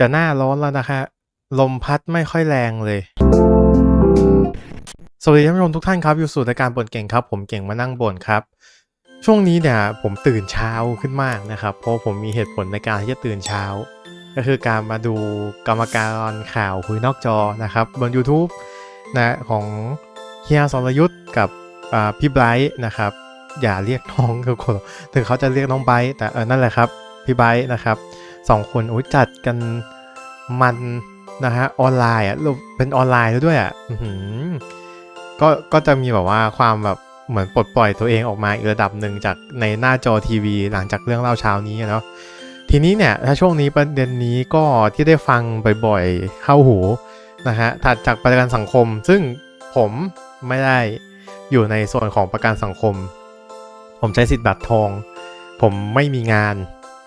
จะหน้าร้อนแล้วนะคะ ลมพัดไม่ค่อยแรงเลย สวัสดีท่านผู้ชมทุกท่านครับ อยู่สู่รายการบ่นเก่งครับ ผมเก่งมานั่งบ่นครับ ช่วงนี้เนี่ยผมตื่นเช้าขึ้นมากนะครับ เพราะผมมีเหตุผลในการที่จะตื่นเช้า ก็คือการมาดูกรรมการข่าวคุยนอกจอนะครับบน YouTube นะของเฮียสรยุทธ์กับพี่ไบรท์นะครับ อย่าเรียกน้องทุกคนถึงเขาจะเรียกน้องไบรท์แต่เออนั่นแหละครับพี่ไบรท์นะครับ สองคนโอ้ยจัดกันมันนะฮะออนไลน์อะเป็นออนไลน์แล้วด้วยอะอืก็ก็จะมีแบบว่าความแบบเหมือนปลดปล่อยตัวเองออกมาอีกระดับหนึ่งจากในหน้าจอทีวี หลังจากเรื่องเล่าเช้านี้เนาะทีนี้เนี่ยถ้าช่วงนี้ประเด็นนี้ก็ที่ได้ฟังบ่อยๆเข้าหูนะฮะถัดจากประกันสังคม ซึ่งผมไม่ได้อยู่ในส่วนของประกันสังคม ผมใช้สิทธิ์บัตรทอง ผมไม่มีงาน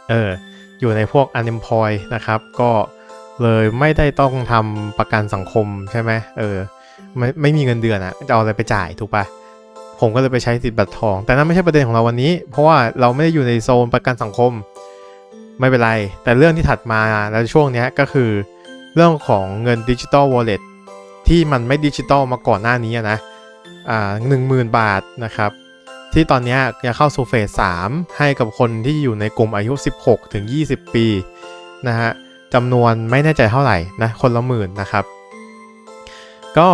เออ อยู่ในพวก unemployed นะครับ ก็เลยไม่ได้ต้องทำประกันสังคมใช่ไหมเออไม่ไม่มีเงินเดือนอะจะเอาอะไรไปจ่ายถูกปะผมก็เลยไปใช้สิทธิ์บัตรทอง แต่นั่นไม่ใช่ประเด็นของเราวันนี้ เพราะว่าเราไม่ได้อยู่ในโซนประกันสังคม ไม่เป็นไร แต่เรื่องที่ถัดมาแล้วช่วงนี้ก็คือเรื่องของเงินดิจิ t a ลวอลเล็ตที่มันไม่ดิจิตอลมาก่อนหน้านี้นะอ่าหนึ่งหมื่นบาทนะครับ ที่ตอนนี้จะเข้าสู่เฟส3ให้กับคนที่อยู่ในกลุ่มอายุ 16 ถึง 20 ปีนะฮะจำนวนไม่แน่ใจเท่าไหร่นะคนละหมื่นนะครับ ก็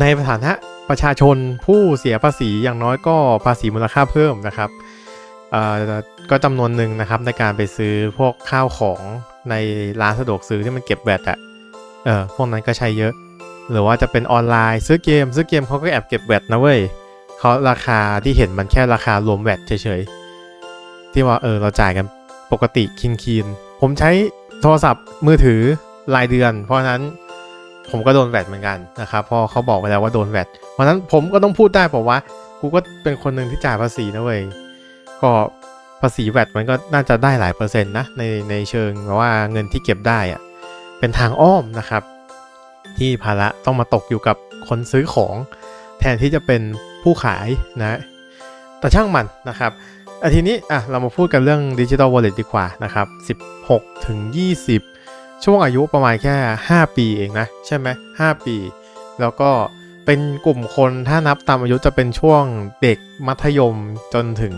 ในฐานะประชาชนผู้เสียภาษีอย่างน้อยก็ภาษีมูลค่าเพิ่มนะครับเอ่อก็จำนวนหนึ่งนะครับในการไปซื้อพวกข้าวของในร้านสะดวกซื้อที่มันเก็บแบตอะเออพวกนั้นก็ใช้เยอะ หรือว่าจะเป็นออนไลน์ซื้อเกม ซื้อเกมเขาก็แอบเก็บแบตนะเว้ย เขาราคาที่เห็นมันแค่ราคารวมแบตเฉยๆ ที่ว่าเออเราจ่ายกันปกติคินคีนผมใช้โทรศัพท์มือถือรายเดือน เพราะนั้นผมก็โดนแวดเหมือนกันนะครับพราะเขาบอกไปแล้วว่าโดนแวดเพราะนั้นผมก็ต้องพูดได้บอกว่ากูก็เป็นคนหนึ่งที่จ่ายภาษีนะเว้ยก็ภาษีแวดมันก็น่าจะได้หลายเปอร์เซ็นต์นะในในเชิงว่าเงินที่เก็บได้อะเป็นทางอ้อมนะครับ ที่ภาระต้องมาตกอยู่กับคนซื้อของ แทนที่จะเป็นผู้ขายนะแต่ช่างมันนะครับอาทีนี้อะเรามาพูดกันเรื่องดิจิ t a ลวอลเล็ตดีกว่านะครับ 16 ถึง 20 ช่วงอายุประมาณแค่ 5 ปีเองนะ ใช่ไหม5ปี แล้วก็เป็นกลุ่มคนถ้านับตามอายุจะเป็นช่วงเด็กมัธยมจนถึง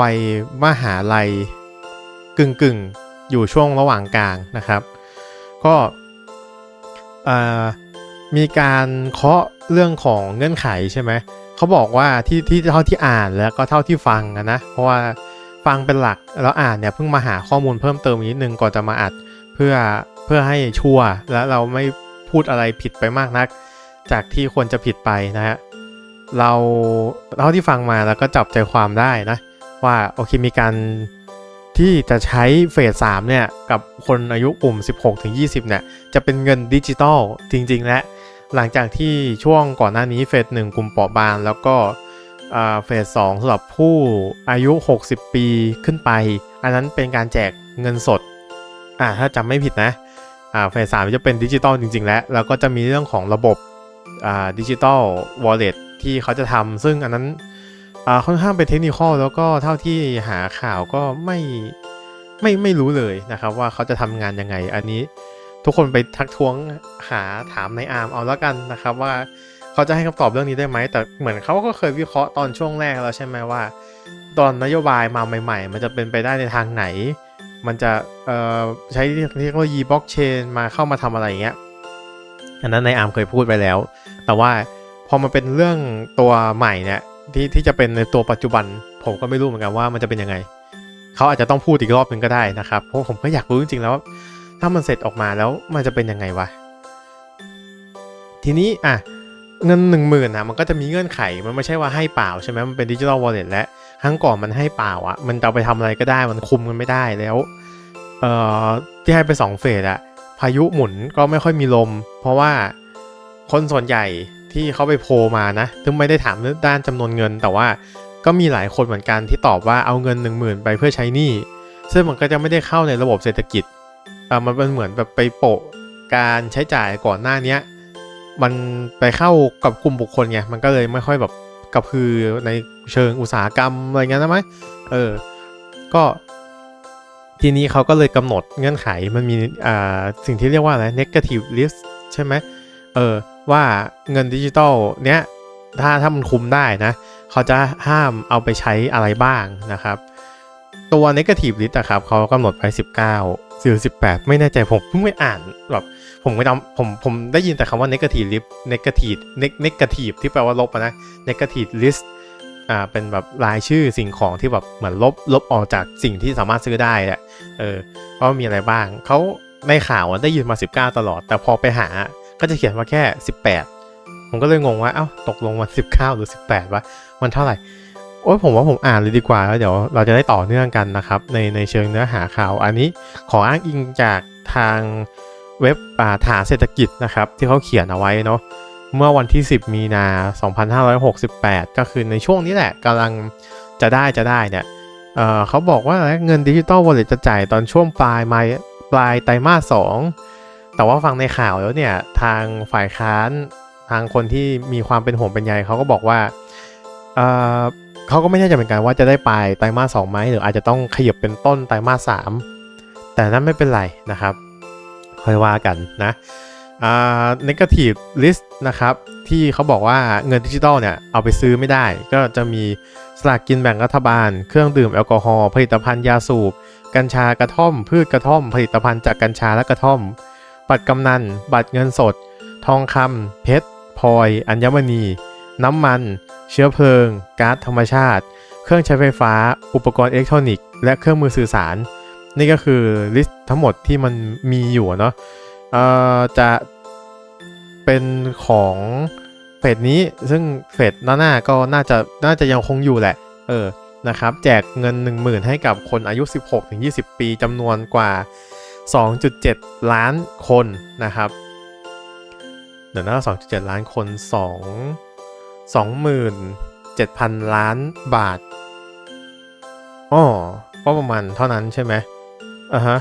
วัยมหาลัยกึ่งกึ่งๆอยู่ช่วงระหว่างกลางนะครับ ก็อ่อ มีการเคาะเรื่องของเงื่อนไขใช่ไหมเขาบอกว่าที่ที่เท่าที่อ่านแล้วก็เท่าที่ฟังนะ เพราะว่าฟังเป็นหลักแล้วอ่านเนี่ยเพิ่งมาหาข้อมูลเพิ่มเติมนิดนึงก่อนจะมาอัดเพื่อเพื่อให้ชัวร์และเราไม่พูดอะไรผิดไปมากนัก จากที่ควรจะผิดไปนะฮะเราเท่าที่ฟังมาแล้วก็จับใจความได้นะว่าโอเคมีการที่จะใช้เฟสสามเนี่ยกับคนอายุกลุ่ม 16ถึง20เนี่ยจะเป็นเงินดิจิตอลจริงๆ และ หลังจากที่ช่วงก่อนหน้านี้เฟสหนึ่งกลุ่มเปราะบางแล้วก็เฟสสองสำหรับผู้อายุ 60 ปีขึ้นไป อันนั้นเป็นการแจกเงินสดอ่าถ้าจำไม่ผิดนะอ่าเฟสสามจะเป็นดิจิตอลจริง ๆ แล้ว แล้วก็จะมีเรื่องของระบบอ่าดิจิตอลวอลเล็ตที่เขาจะทำซึ่งอันนั้นอ่าค่อนข้างเป็นเทคนิคอลแล้วก็เท่าที่หาข่าวก็ไม่ไม่ไม่รู้เลยนะครับว่าเขาจะทำงานยังไงอันนี้ ทุกคนไปทักท้วงหาถามในอาร์มเอาแล้วกันนะครับว่าเขาจะให้คำตอบเรื่องนี้ได้ไหม แต่เหมือนเขาก็เคยวิเคราะห์ตอนช่วงแรกแล้วใช่ไหมว่า ตอนนโยบายมาใหม่ ๆ มันจะเป็นไปได้ในทางไหน มันจะเอ่อใช้เทคโนโลยีบล็อกเชนมาเข้ามาทำอะไรเงี้ยอันนั้นในอาร์มเคยพูดไปแล้ว แต่ว่าพอมันเป็นเรื่องตัวใหม่เนี่ยที่ที่จะเป็นในตัวปัจจุบัน ผมก็ไม่รู้เหมือนกันว่ามันจะเป็นยังไง เขาอาจจะต้องพูดอีกรอบหนึ่งก็ได้นะครับ เพราะผมก็อยากรู้จริงๆแล้ว ถ้ามันเสร็จออกมาแล้วมันจะเป็นยังไงวะ ทีนี้อะเงินหนึ่งหมื่นนะมันก็จะมีเงื่อนไขมันไม่ใช่ว่าให้เปล่าใช่ไหมมันเป็นดิจิทัลวอลเล็ตและครั้งก่อนมันให้เปล่าอะมันจะเอาไปทำอะไรก็ได้มันคุมกันไม่ได้แล้วเอ่อที่ให้ไปสองเฟสอะพายุหมุนก็ไม่ค่อยมีลม เพราะว่าคนส่วนใหญ่ที่เขาไปโพมานะถึงไม่ได้ถามเรื่องด้านจำนวนเงิน แต่ว่าก็มีหลายคนเหมือนกันที่ตอบว่าเอาเงิน 1 0,000 ไปเพื่อใช้หนี้ซึ่งมันก็จะไม่ได้เข้าในระบบเศรษฐกิจ อมันเป็นเหมือนแบบไปโปะการใช้จ่ายก่อนหน้าเนี้ยมันไปเข้ากับกลุ่มบุคคลไงมันก็เลยไม่ค่อยแบบกระพือในเชิงอุตสาหกรรมอะไรเงี้ยนะไหมเออ ก็ทีนี้เขาก็เลยกำหนดเงื่อนไขมันมีอ่าสิ่งที่เรียกว่าอะไร negative list ใช่ไหมเออว่าเงินดิจิตอลเนี้ยถ้าถ้ามันคุมได้นะ เขาจะห้ามเอาไปใช้อะไรบ้างนะครับ ตัว negative list อะครับเขากำหนดไว้ 19 4 18 ไม่แน่ใจผมเพิ่งไปอ่านแบบผมไม่จำผมผมได้ยินแต่คำว่า negative list negative negative ที่แปลว่าลบนะ negative list อ่าเป็นแบบรายชื่อสิ่งของที่แบบเหมือนลบลบออกจากสิ่งที่สามารถซื้อได้อะเออว่ามีอะไรบ้างเขาในข่าวได้ยินมา 19 ตลอด แต่พอไปหาก็จะเขียนว่าแค่ 18 ผมก็เลยงงว่า เอ้า ตกลงมัน 19 หรือ 18วะมันเท่าไหร่ โอ้ยผมว่าผมอ่านเลยดีกว่าแล้วเดี๋ยวเราจะได้ต่อเนื่องกันนะครับ ในในเชิงเนื้อหาข่าว อันนี้ขออ้างอิงจากทางเว็บอ่าฐานเศรษฐกิจนะครับ ที่เขาเขียนเอาไว้เนาะเมื่อวันที่ 10 มีนา 2568 ก็คือในช่วงนี้แหละกำลังจะได้จะได้เนี่ยเออเขาบอกว่าเงินดิจิตอลวอลเล็ตจะจ่ายตอนช่วงปลายไมปลายไตรมาสสองแต่ว่าฟังในข่าวแล้วเนี่ย ทางฝ่ายค้านทางคนที่มีความเป็นห่วงเป็นใยเขาก็บอกว่า เขาก็ไม่แน่ใจเหมือนกันว่าจะได้ปลายไตรมาสสองไหมหรืออาจจะต้องขยับเป็นต้นไตรมาสสามแต่นั่นไม่เป็นไรนะครับค่อยว่ากันนะอ่า negative list นะครับ ที่เขาบอกว่าเงินดิจิตอลเนี่ย เอาไปซื้อไม่ได้ ก็จะมีสลากกินแบ่งรัฐบาล เครื่องดื่มแอลกอฮอล์ผลิตภัณฑ์ยาสูบ กัญชากระท่อม พืชกระท่อม ผลิตภัณฑ์จากกัญชาและกระท่อม บัตรกำนัน บัตรเงินสด ทองคำเพชรพลอย อัญมณี น้ำมัน เชื้อเพลิง ก๊าซธรรมชาติ เครื่องใช้ไฟฟ้า อุปกรณ์อิเล็กทรอนิกส์ และเครื่องมือสื่อสาร นี่ก็คือลิสต์ทั้งหมดที่มันมีอยู่เนาะจะเป็นของเฟสนี้ ซึ่งเฟสหน้าๆก็น่าจะน่าจะยังคงอยู่แหละ เออ นะครับ แจกเงิน 10,000 ให้กับคนอายุ 16-20 ปีจำนวนกว่า 2.7 ล้านคนนะครับเดี๋ยวนะ2.7 ล้านคน 2 27,000 ล้านบาทอ๋อก็ประมาณเท่านั้นใช่ไหมอะฮะ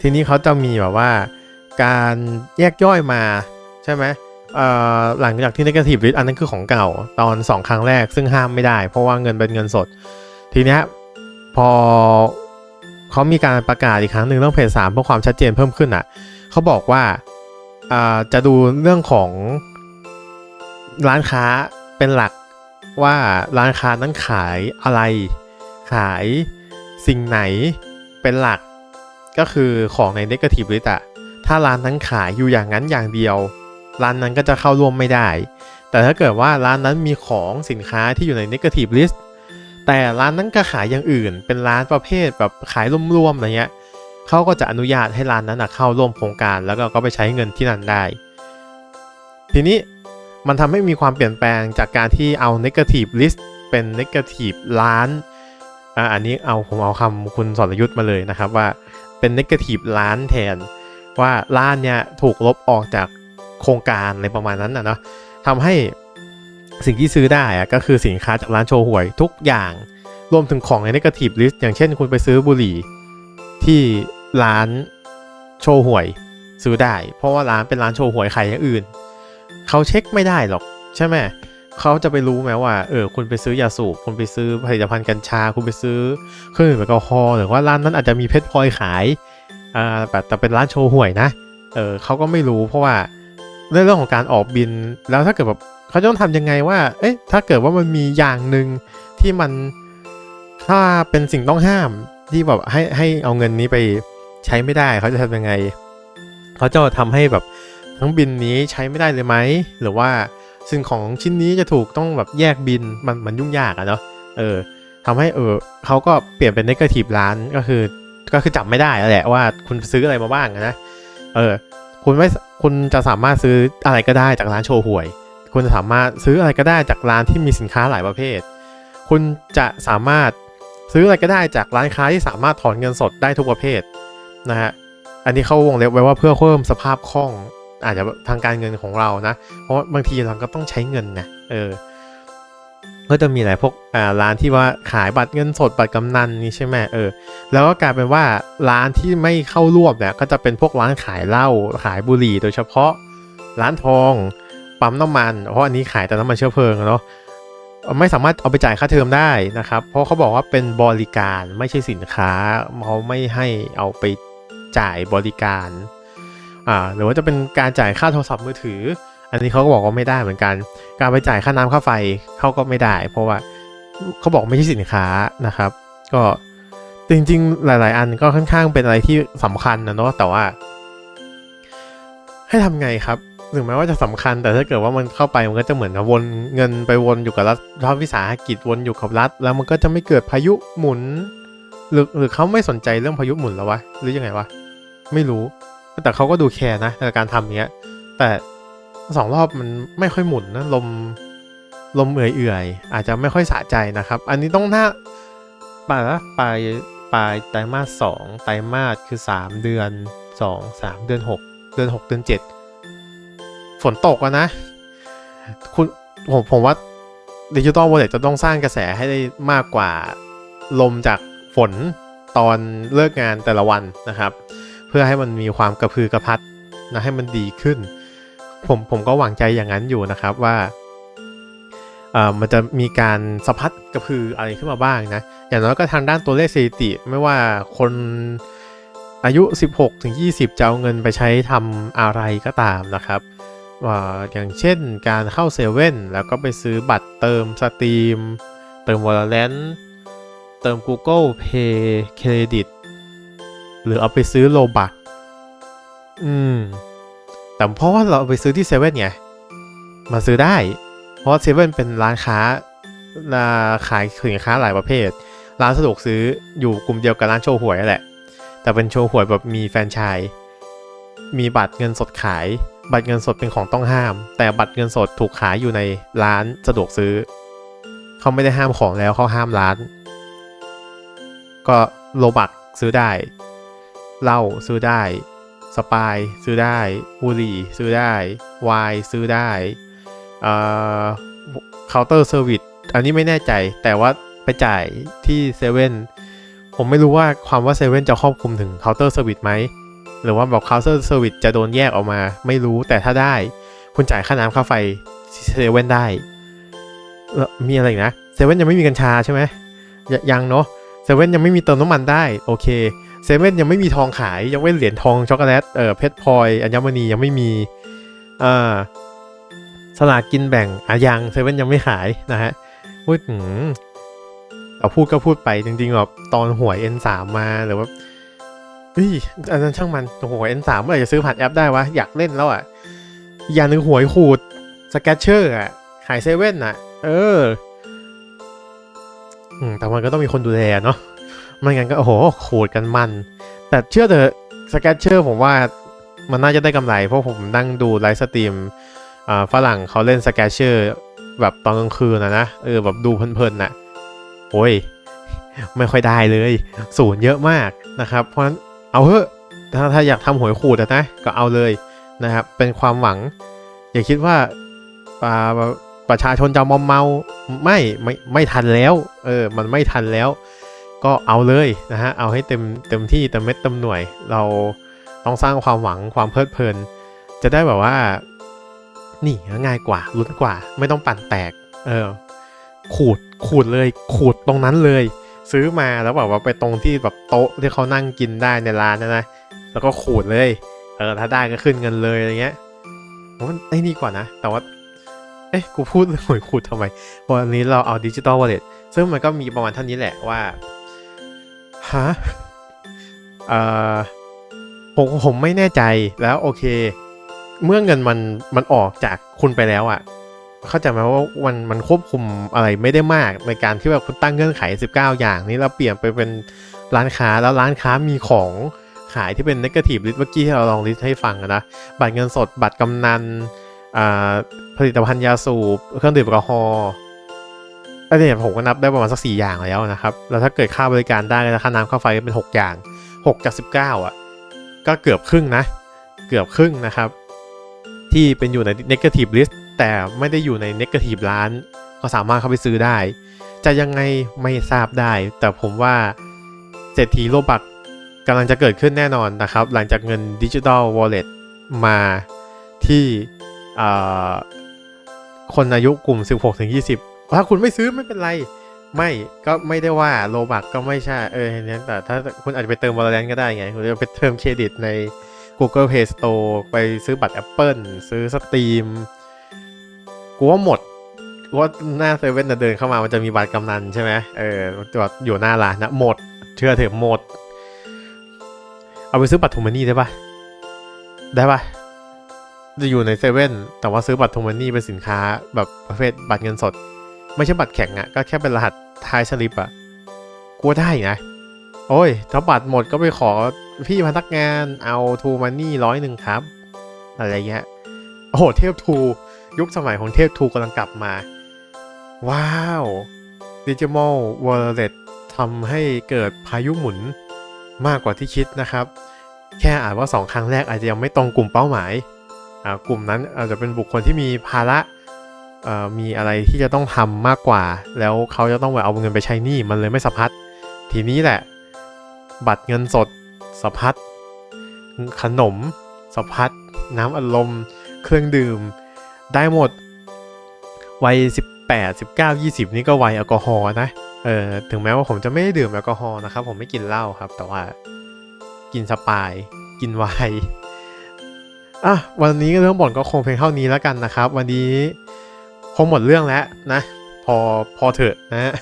ทีนี้เขาจะมีแบบว่า การแยกย่อยมาใช่ไหมเอ่อหลังจากที่ negative list อันนั้นคือของเก่าตอน 2 ครั้งแรกซึ่งห้ามไม่ได้ เพราะว่าเงินเป็นเงินสด ทีนี้พอเขามีการประกาศอีกครั้งหนึ่งเรื่องเพจสามเพื่อความชัดเจนเพิ่มขึ้นอะเขาบอกว่าอ่าจะดูเรื่องของ ร้านค้าเป็นหลักว่าร้านค้านั้นขายอะไร ขายสิ่งไหนเป็นหลัก ก็คือของใน negative list อะถ้าร้านนั้นขายอยู่อย่างนั้นอย่างเดียว ร้านนั้นก็จะเข้าร่วมไม่ได้ แต่ถ้าเกิดว่าร้านนั้นมีของสินค้าที่อยู่ใน negative list แต่ร้านนั้นก็ขายอย่างอื่น เป็นร้านประเภทแบบขายรวมๆอะไรเงี้ยเขาก็จะอนุญาตให้ร้านนั้นเข้าร่วมโครงการ แล้วก็ไปใช้เงินที่นั่นได้ ทีนี้ มันทำให้มีความเปลี่ยนแปลงจากการที่เอา negative list เป็น negative ล้านอันนี้เอาผมเอาคำคุณสรยุทธ์มาเลยนะครับว่าเป็น negative ล้านแทน ว่าร้านเนี่ยถูกลบออกจากโครงการอะไรประมาณนั้นนะเนาะทำให้สิ่งที่ซื้อได้อะก็คือสินค้าจากร้านโชว์หวยทุกอย่างรวมถึงของใน negative list อย่างเช่นคุณไปซื้อบุหรี่ที่ร้านโชว์หวยซื้อได้ เพราะว่าร้านเป็นร้านโชว์หวยขายอย่างอื่น เขาเช็คไม่ได้หรอกใช่ไหมเขาจะไปรู้ไหมว่าเออคุณไปซื้อยาสูบคุณไปซื้อผลิตภัณฑ์กัญชา คุณไปซื้อเครื่องดื่มแอลกอฮอล์หรือว่าร้านนั้นอาจจะมีเพชรพลอยขายอ่าแบบแต่เป็นร้านโชว์หวยนะเออเขาก็ไม่รู้เพราะว่าเรื่องของการออกบินแล้วถ้าเกิดแบบเขาจะต้องทำยังไงว่า เอ๊ะถ้าเกิดว่ามันมีอย่างหนึ่งที่มันถ้าเป็นสิ่งต้องห้ามที่แบบให้ให้เอาเงินนี้ไปใช้ไม่ได้เขาจะทำยังไง เขาจะทำให้แบบ ทั้งบินนี้ใช้ไม่ได้เลยไหม หรือว่าสิ่งของชิ้นนี้จะถูกต้องแบบแยกบินมันมันยุ่งยากอะเนาะเออทำให้เออเขาก็เปลี่ยนเป็น negative ร้านก็คือ ก็คือจับไม่ได้แหละว่าคุณซื้ออะไรมาบ้างนะเออคุณไม่คุณจะสามารถซื้ออะไรก็ได้จากร้านโชว์หวย คุณจะสามารถซื้ออะไรก็ได้จากร้านที่มีสินค้าหลายประเภท คุณจะสามารถซื้ออะไรก็ได้จากร้านค้าที่สามารถถอนเงินสดได้ทุกประเภทนะฮะอันนี้เขาวงเล็บไว้ว่าเพื่อเพิ่มสภาพคล่อง อาจจะทางการเงินของเรานะ เพราะบางทีเราก็ต้องใช้เงินนะเออก็จะมีหลายพวกอ่าร้านที่ว่าขายบัตรเงินสดบัตรกำนันนี่ใช่ไหมเออ แล้วก็กลายเป็นว่าร้านที่ไม่เข้าร่วมเนี่ยก็จะเป็นพวกร้านขายเหล้าขายบุหรี่ โดยเฉพาะร้านทองปั๊มน้ำมัน เพราะอันนี้ขายแต่น้ำมันเชื้อเพลิงเนาะไม่สามารถเอาไปจ่ายค่าเทอมได้นะครับ เพราะเขาบอกว่าเป็นบริการไม่ใช่สินค้าเขาไม่ให้เอาไปจ่ายบริการ อ่าหรือว่าจะเป็นการจ่ายค่าโทรศัพท์มือถือ อันนี้เขาก็บอกว่าไม่ได้เหมือนกัน การไปจ่ายค่าน้ำค่าไฟเขาก็ไม่ได้ เพราะว่าเขาบอกไม่ใช่สินค้านะครับ ก็จริงๆ หลาย ๆ อันก็ค่อนข้างเป็นอะไรที่สำคัญนะเนาะแต่ว่า ให้ทำไงครับถึงแม้ว่าจะสำคัญแต่ถ้าเกิดว่ามันเข้าไปมันก็จะเหมือนกับวนเงินไปวนอยู่กับรัฐรัฐวิสาหกิจวนอยู่กับรัฐ แล้วมันก็จะไม่เกิดพายุหมุน หรือหรือเขาไม่สนใจเรื่องพายุหมุนแล้ววะหรือยังไงวะไม่รู้ แต่เขาก็ดูแคร์นะในการทำเนี้ย แต่สองรอบมันไม่ค่อยหมุนนะลมลมเอื่อยๆ อาจจะไม่ค่อยสะใจนะครับ อันนี้ต้องหน้าปลายปลายปลายไตรมาสสองไตรมาสคือสามเดือนสองสามเดือนหกเดือนหกเดือนเจ็ดฝนตกอะนะ คุณผมผมว่าดิจิตอลวอลเล็ตจะต้องสร้างกระแสให้ได้มากกว่าลมจากฝนตอนเลิกงานแต่ละวันนะครับ เพื่อให้มันมีความกระพือกระพัดนะให้มันดีขึ้น ผมผมก็หวังใจอย่างนั้นอยู่นะครับว่าเอ่อมันจะมีการสะพัดกระพืออะไรขึ้นมาบ้างนะ อย่างน้อยก็ทางด้านตัวเลขสถิติ ไม่ว่าคนอายุ 16 ถึง 20 จะเอาเงินไปใช้ทำอะไรก็ตามนะครับว่าอย่างเช่นการเข้าเซเว่นแล้วก็ไปซื้อบัตรเติมสตรีม เติม Valorant เติม Google Pay เครดิต หรือเอาไปซื้อโลบักอืม แต่เพราะว่าเราเอาไปซื้อที่เซเว่นไงมาซื้อได้ เพราะเซเว่นเป็นร้านค้าร้านขายสินค้าหลายประเภท ร้านสะดวกซื้ออยู่กลุ่มเดียวกับร้านโชว์หวยนั่นแหละ แต่เป็นโชว์หวยแบบมีแฟรนไชส์มีบัตรเงินสดขาย บัตรเงินสดเป็นของต้องห้าม แต่บัตรเงินสดถูกขายอยู่ในร้านสะดวกซื้อ เขาไม่ได้ห้ามของแล้วเขาห้ามร้าน ก็โลบักซื้อได้ เหล้าซื้อได้ สปายซื้อได้บุหรี่ซื้อได้ไวน์ซื้อได้เอ่อเคาน์เตอร์เซอร์วิสอันนี้ไม่แน่ใจแต่ว่าไปจ่ายที่เซเว่นผมไม่รู้ว่าความว่าเซเว่นจะครอบคลุมถึงเคาน์เตอร์เซอร์วิสไหมหรือว่าแบบเคาน์เตอร์เซอร์วิสจะโดนแยกออกมา ไม่รู้แต่ถ้าได้ คุณจ่ายค่าน้ำค่าไฟเซเว่นได้แล้วมีอะไรนะเซเว่นยังไม่มีกัญชาใช่ไหมยยังเนาะเซเว่นยังไม่มีเติมน้ำมันได้ โอเค เซเว่นยังไม่มีทองขายยังไม่เหรียญทองช็อกโกแลตเออเพชรพลอยอัญมณียังไม่มีอ่าสลากกินแบ่งอะยังเซเว่นยังไม่ขายนะฮะพูดถึงเอาพูดก็พูดไปจริงๆแบบตอนหวย N3 มาหรือว่าเฮ้ยอันนั้นช่างมันหวย N3 เมื่อไหร่จะซื้อผ่านแอปได้วะ อยากเล่นแล้วอะอย่างหนึ่งหวยขูดสแกชเชอร์อะขายเซเว่นอะ เออแต่มันก็ต้องมีคนดูแลเนาะ ไม่งั้นก็โอ้โหขูดกันมัน แต่เชื่อเถอะสแกชเชอร์ผมว่ามันน่าจะได้กำไร เพราะผมนั่งดูไลฟ์สตรีมฝรั่งเขาเล่นสแกชเชอร์แบบตอนกลางคืนนะนะเออแบบดูเพลินๆน่ะโอ้ยไม่ค่อยได้เลยศูนย์เยอะมากนะครับ เพราะฉะนั้นเอาเถอะถ้าถ้าอยากทำหวยขูดอะนะก็เอาเลยนะครับ เป็นความหวัง อย่าคิดว่าอ่าประชาชนจะมอมเมาไม่ไม่ไม่ทันแล้ว เออ มันไม่ทันแล้ว ก็เอาเลยนะฮะ เอาให้เต็มเต็มที่เต็มเม็ดเต็มหน่วย เราต้องสร้างความหวังความเพลิดเพลิน จะได้แบบว่า นี่ง่ายกว่าลุ้นกว่า ไม่ต้องปั่นแตก เออ ขูดขูดเลย ขูดตรงนั้นเลย ซื้อมาแล้วแบบว่าไปตรงที่แบบโต๊ะที่เขานั่งกินได้ในร้านนะนะ แล้วก็ขูดเลย เออ ถ้าได้ก็ขึ้นเงินเลยอะไรเงี้ยมันไอ้นี่กว่านะ แต่ว่าเอ๊ะ กูพูดเรื่องหวยขูดทำไมวันนี้เราเอาดิจิตอลวอลเล็ตซึ่งมันก็มีประมาณเท่านี้แหละว่า ฮะเอ่อผมผมไม่แน่ใจแล้วโอเค เมื่อเงินมันมันออกจากคุณไปแล้วอะ่ะ เข้าใจไหมว่ามันมันควบคุมอะไรไม่ได้มากในการที่แบบคุณตั้งเงื่อนไข 19 อย่างนี้เราเปลี่ยนไปเป็นร้านค้าแล้วร้านค้ามีของขายที่เป็นนกาทีฟลิสเมื่อกี้ที่เราลองลิสต์ให้ฟังนะบัตรเงินสดบัตรกำนันอ่าผลิตภัณฑ์ยาสูบเครื่องดื่มแอลกอฮอล์ อันนี้ผมก็นับได้ประมาณสักสี่อย่างแล้วนะครับ แล้วถ้าเกิดค่าบริการได้แล้วค่าน้ำค่าไฟก็เป็น 6 อย่าง 6 จาก 19 อะ ก็เกือบครึ่งนะ เกือบครึ่งนะครับ ที่เป็นอยู่ใน negative list แต่ไม่ได้อยู่ใน negative ร้าน ก็สามารถเข้าไปซื้อได้ จะยังไงไม่ทราบได้ แต่ผมว่าเศรษฐีโลบักกำลังจะเกิดขึ้นแน่นอนนะครับ หลังจากเงินดิจิ t a ลวอลเล็ตมาที่คนอายุกลุ่ม 16-20 ถ้าคุณไม่ซื้อไม่เป็นไร ไม่ก็ไม่ได้ว่าโลบักก็ไม่ใช่เออเนไหมแต่ถ้าคุณอาจจะไปเติม Valorant ก็ได้ไง คุณจะไปเติมเครดิตใน Google Play Store ไปซื้อบัตร Apple ซื้อ Steam กูว่าหมดกูว่าหน้าเซเว่นเดินเข้ามามันจะมีบัตรกำนันใช่ไหมเออจอดอยู่หน้าร้านนะหมด เชื่อเถอะหมด เอาไปซื้อบัตรทูมานี่ได้ปะได้ปะจะอยู่ในเซเว่นแต่ว่าซื้อบัตรทูมานี่เป็นสินค้าแบบประเภทบัตรเงินสด ไม่ใช่บัตรแข็งอะ่ะก็แค่เป็นรหัสท้ายสลิปอะ่ะกลัวได้นะ โอ้ยถ้าบัตรหมดก็ไปขอพี่พนักงานเอาทูมานี่ร้อยหนึ่งครับ อะไรเงี้ยโอ้โหเทพทูยุคสมัยของเทพทูกำลังกลับมา ว้าวดิจิ t a ลวอลเล็ตทำให้เกิดพายุหมุนมากกว่าที่คิดนะครับ แค่อ่านว่า 2 ครั้งแรกอาจจะยังไม่ตรงกลุ่มเป้าหมาย กลุ่มนั้นอาจจะเป็นบุคคลที่มีภาระ มีอะไรที่จะต้องทำมากกว่า แล้วเขาจะต้องไปเอาเงินไปใช้หนี้มันเลยไม่สะพัด ทีนี้แหละ บัตรเงินสดสะพัด ขนมสะพัด น้ำอัดลม เครื่องดื่ม ได้หมด วัย 18 19 20 นี่ก็วัยแอลกอฮอล์นะ เออถึงแม้ว่าผมจะไม่ได้ดื่มแอลกอฮอล์นะครับ ผมไม่กินเหล้าครับ แต่ว่ากินสปาย กินไวน์อะ วันนี้เรื่องบ่นก็คงเพียงเท่านี้แล้วกันนะครับ วันนี้ งหมดเรื่องแล้วนะ พอพอเถอะนะ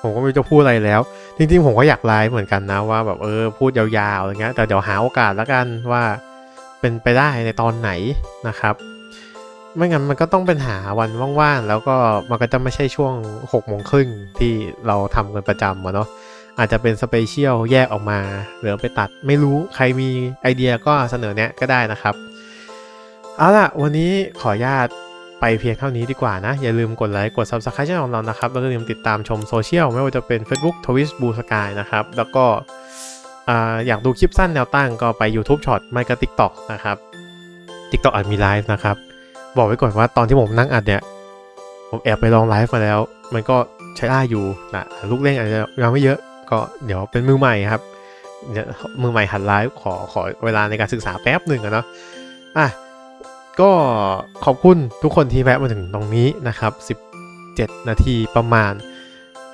ผมก็ไม่จะพูดอะไรแล้ว จริงๆ ผมก็อยากไลฟ์เหมือนกันนะว่าแบบเออพูดยาวๆอะไรเงี้ยแต่เดี๋ยวหาโอกาสแล้วกันว่าเป็นไปได้ในตอนไหนนะครับไม่งั้นมันก็ต้องเป็นหาวันว่างๆ แล้วก็มันก็จะไม่ใช่ช่วง6กโมงครึ่งที่เราทำกันประจำอะเนาะอาจจะเป็นสเปเชียลแยกออกมา หรือไปตัดไม่รู้ใครมีไอเดียก็เสนอแนะก็ได้นะครับ เอาล่ะ วันนี้ขออนุญาต ไปเพียงเท่านี้ดีกว่านะ อย่าลืมกดไลค์กด Subscribe ช่องของเรานะครับแล้วก็อย่าลืมติดตามชมโซเชียลไม่ว่าจะเป็น Facebook Twitch Blue Sky นะครับ แล้วก็อ่าอยากดูคลิปสั้นแนวตั้งก็ไป YouTube Short ไม่ก็ TikTok นะครับ TikTok อาจมีไลฟ์นะครับ บอกไว้ก่อนว่าตอนที่ผมนั่งอัดเนี่ย ผมแอบไปลองไลฟ์มาแล้ว มันก็ใช้ได้อยู่นะลูกเล่นอาจจะยังไม่เยอะก็เดี๋ยวเป็นมือใหม่ครับเดี๋ยมือใหม่หัดไลฟ์ขอขอเวลาในการศึกษาแป๊บหนึ่งอะเนาะอะ ก็ขอบคุณทุกคนที่แวะมาถึงตรงนี้นะครับ 17 นาทีประมาณ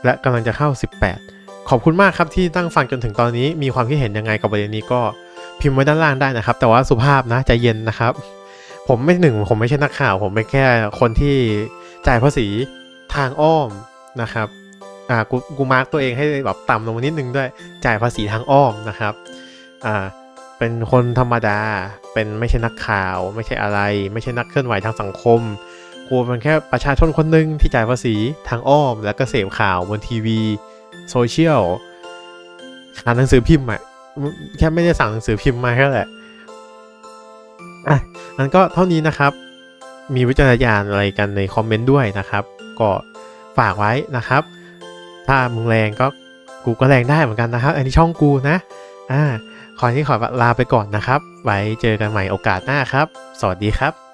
และกำลังจะเข้า 18 ขอบคุณมากครับที่ตั้งฟังจนถึงตอนนี้มีความคิดเห็นยังไงกับประเด็นนี้ก็พิมพ์ไว้ด้านล่างได้นะครับ แต่ว่าสุภาพนะใจเย็นนะครับ ผมไม่หนึ่งผมไม่ใช่นักข่าว ผมเป็นแค่คนที่จ่ายภาษีทางอ้อมนะครับอ่ากูกูมาร์กตัวเองให้แบบต่ำลงมานิดนึงด้วยจ่ายภาษีทางอ้อมนะครับอ่า เป็นคนธรรมดา เป็นไม่ใช่นักข่าว ไม่ใช่อะไร ไม่ใช่นักเคลื่อนไหวทางสังคมกูเป็นแค่ประชาชนคนหนึ่งที่จ่ายภาษีทางอ้อม แล้วก็เสพข่าวบนทีวีโซเชียลอ่านหนังสือพิมพ์อะแค่ไม่ได้สั่งหนังสือพิมพ์มาแค่นั้นแหละอะนั้นก็เท่านี้นะครับ มีวิจารณญาณอะไรกันในคอมเมนต์ด้วยนะครับ ก็ฝากไว้นะครับ ถ้ามึงแรงก็กูก็แรงได้เหมือนกันนะครับ อันนี้ช่องกูนะ อ่า ขอที่ขอลาไปก่อนนะครับ ไว้เจอกันใหม่โอกาสหน้าครับ สวัสดีครับ